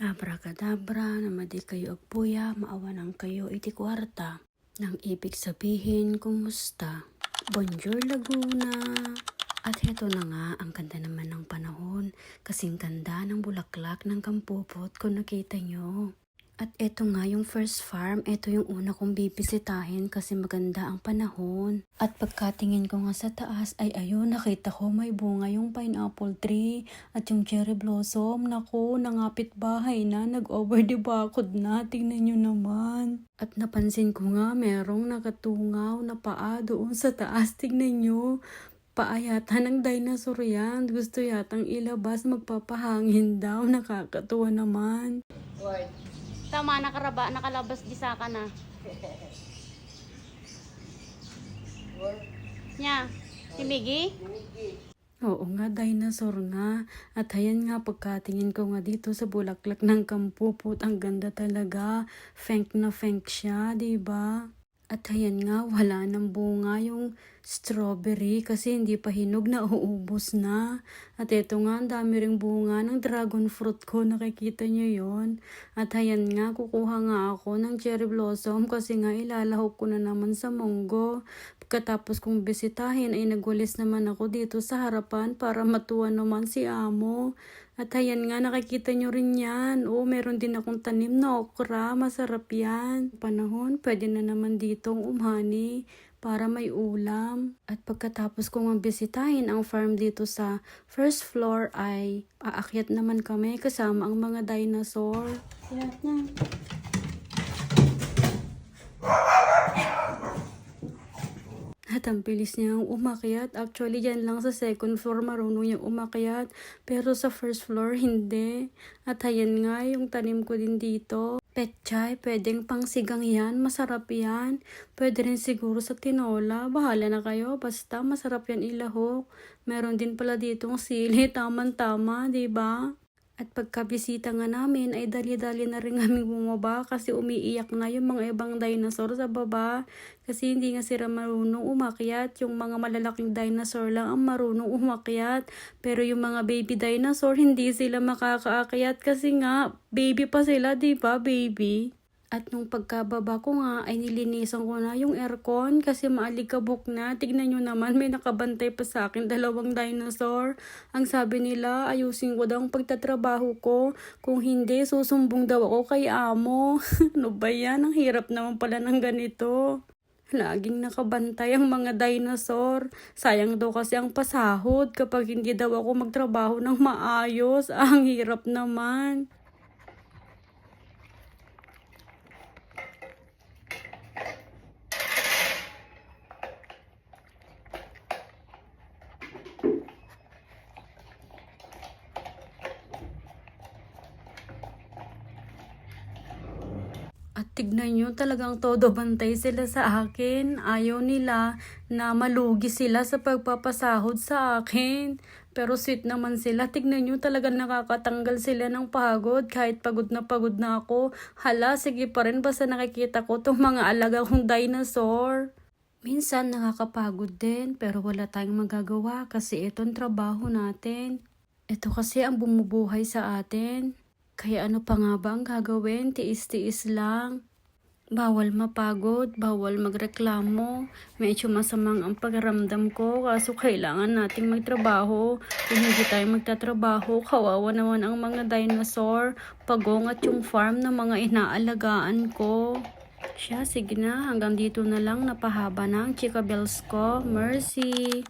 Abracadabra, namadi kayo agpuya, maawanan kayo iti kwarta. Nang ibig sabihin, kumusta? Bonjour Laguna! At heto na nga, ang ganda naman ng panahon. Kasing ganda ng bulaklak ng kampupot kung nakita nyo. At eto nga yung first farm, eto yung una kong bibisitahin kasi maganda ang panahon. At pagkatingin ko nga sa taas ay ayun, nakita ko may bunga yung pineapple tree at yung cherry blossom. Naku, nangapit bahay na, nag-over the bakod na, tingnan nyo naman. At napansin ko nga merong nakatungaw na paa doon sa taas, tingnan nyo. Paayata ng dinosaur yan. Gusto yatang ilabas, magpapahangin daw. Nakakatuwa naman. Tama, nakaraba, nakalabas di sa ka na. Nya, si Miggy? Oo nga, dinosaur nga. At ayan nga, pagkatingin ko nga dito sa bulaklak ng kampupot, ang ganda talaga. Fenk na fenk siya, ba? At ayan nga, wala nang bunga yung strawberry kasi hindi pa hinog na uubos na. At eto nga, ang dami ring bunga ng dragon fruit ko. Nakikita nyo yon At ayan nga, kukuha nga ako ng cherry blossom kasi nga ilalahok ko na naman sa munggo. Pagkatapos kong bisitahin ay nagwalis naman ako dito sa harapan para matuwa naman si amo. At ayan nga, nakikita nyo rin yan. Oo, meron din akong tanim na okra. Masarap yan. Panahon, pwede na naman ditong umhani para may ulam. At pagkatapos kong mabisitahin ang farm dito sa first floor ay aakyat naman kami kasama ang mga dinosaur. Yan na. At ang bilis niyang umakyat. Actually, dyan lang sa second floor marunong niyang umakyat. Pero sa first floor, hindi. At ayan nga, yung tanim ko din dito. Petchay, pwedeng pangsigang yan. Masarap yan. Pwede rin siguro sa tinola. Bahala na kayo. Basta masarap yan ilahok. Meron din pala ditong sili. Taman-tama, ba? At pagkabisita nga namin ay dali-dali na rin kami bumaba kasi umiiyak na yung mga ibang dinosaur sa baba. Kasi hindi nga sila marunong umakyat. Yung mga malalaking dinosaur lang ang marunong umakyat. Pero yung mga baby dinosaur hindi sila makakaakyat kasi nga baby pa sila, di ba baby? At nung pagkababa ko nga ay nilinisan ko na yung aircon kasi maalikabok na. Tignan nyo naman may nakabantay pa sa akin dalawang dinosaur. Ang sabi nila ayusin ko daw ang pagtatrabaho ko. Kung hindi susumbong daw ako kay amo. ano ba yan? Ang hirap naman pala ng ganito. Laging nakabantay ang mga dinosaur. Sayang daw kasi ang pasahod kapag hindi daw ako magtrabaho ng maayos. Ang hirap naman. Tignan nyo, talagang todo bantay sila sa akin. Ayaw nila na malugi sila sa pagpapasahod sa akin. Pero sweet naman sila. Tignan nyo, talagang nakakatanggal sila ng pagod. Kahit pagod na pagod na ako. Hala, sige pa rin basta nakikita ko tong mga alaga kong dinosaur. Minsan nakakapagod din pero wala tayong magagawa kasi itong trabaho natin. Ito kasi ang bumubuhay sa atin. Kaya ano pa nga ba ang gagawin? Tiis-tiis lang. Bawal mapagod, bawal magreklamo. Medyo masamang ang pagramdam ko kaso kailangan nating magtrabaho. Kung hindi tayo magtatrabaho, kawawa naman ang mga dinosaur, pagong at yung farm ng mga inaalagaan ko. Siya, sige na, hanggang dito na lang napahaba na ang chika bells ko. Mercy!